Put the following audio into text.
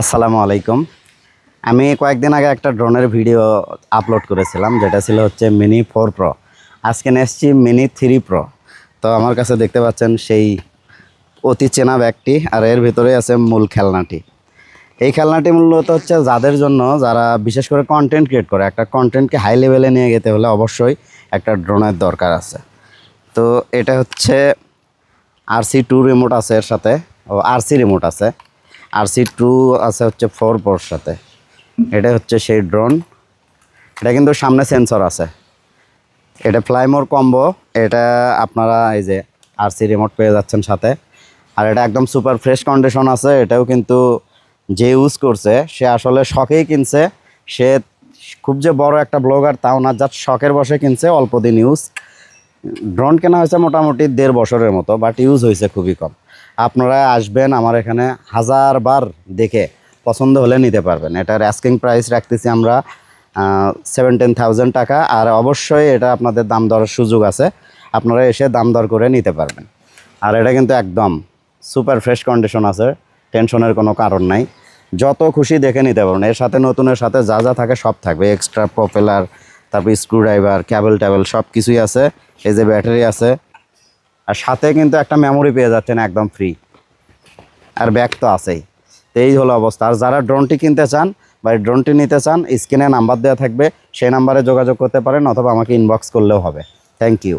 আসসালামু আলাইকুম। আমি কয়েকদিন আগে একটা ড্রোনের ভিডিও আপলোড করেছিলাম, যেটা ছিল হচ্ছে মিনি ফোর প্রো আজকে এসেছি মিনি থ্রি প্রো তো আমার কাছে দেখতে পাচ্ছেন সেই অতি চেনা ব্যাগটি আর এর ভিতরে আছে মূল খেলনাটি। এই খেলনাটি মূলত হচ্ছে যাদের জন্য যারা বিশেষ করে কন্টেন্ট ক্রিয়েট করে, একটা কন্টেন্টকে হাই লেভেলে নিয়ে যেতে হলে অবশ্যই একটা ড্রোনের দরকার আছে। তো এটা হচ্ছে আরসি টু রিমোট আছে এর সাথে, ও আরসি রিমোট আছে। আরসি টু আছে হচ্ছে ফোর পোর সাথে এটা হচ্ছে সেই ড্রোন এটা কিন্তু সামনে সেন্সর আছে। এটা ফ্লাইমোর কম্বো এটা আপনারা এই যে আরসি রিমোট পেয়ে যাচ্ছেন সাথে। আর এটা একদম সুপার ফ্রেশ কন্ডিশন আছে। এটাও কিন্তু যে ইউজ করছে, সে আসলে শখেই কিনছে। সে খুব যে বড় একটা ব্লগার তাও না জাস্ট শখের বসে কিনছে, অল্প দিন ইউজ ড্রোন কেনা হয়েছে মোটামুটি দেড় বছরের মতো বাট ইউজ হয়েছে খুবই কম। আপনারা আসবেন আমার এখানে হাজারবার দেখে পছন্দ হলে নিতে পারবেন। এটার অ্যাস্কিং প্রাইস রাখতেছি আমরা সেভেন্টিন থাউজেন্ড টাকা। আর অবশ্যই এটা আপনাদের দাম দরের সুযোগ আছে। আপনারা এসে দাম দর করে নিতে পারবেন। আর এটা কিন্তু একদম সুপার ফ্রেশ কন্ডিশন আছে। টেনশনের কোনো কারণ নাই। যত খুশি দেখে নিতে পারবেন। এর সাথে নতুনের সাথে যা যা থাকে সব থাকবে। এক্সট্রা প্রপেলার তারপর স্ক্রু ড্রাইভার ক্যাবেল ট্যাবেল সব কিছুই আছে। এই যে ব্যাটারি আছে আর সাথে কিন্তু একটা মেমোরি পেয়ে যাচ্ছেন একদম ফ্রি আর ব্যাগ তো আছেই। তো এই হলো অবস্থা। আর যারা ড্রোনটি কিনতে চান বা ড্রোনটি নিতে চান, স্ক্রিনে নাম্বার দেওয়া থাকবে। সেই নাম্বারে যোগাযোগ করতে পারেন অথবা আমাকে ইনবক্স করলেও হবে। Thank you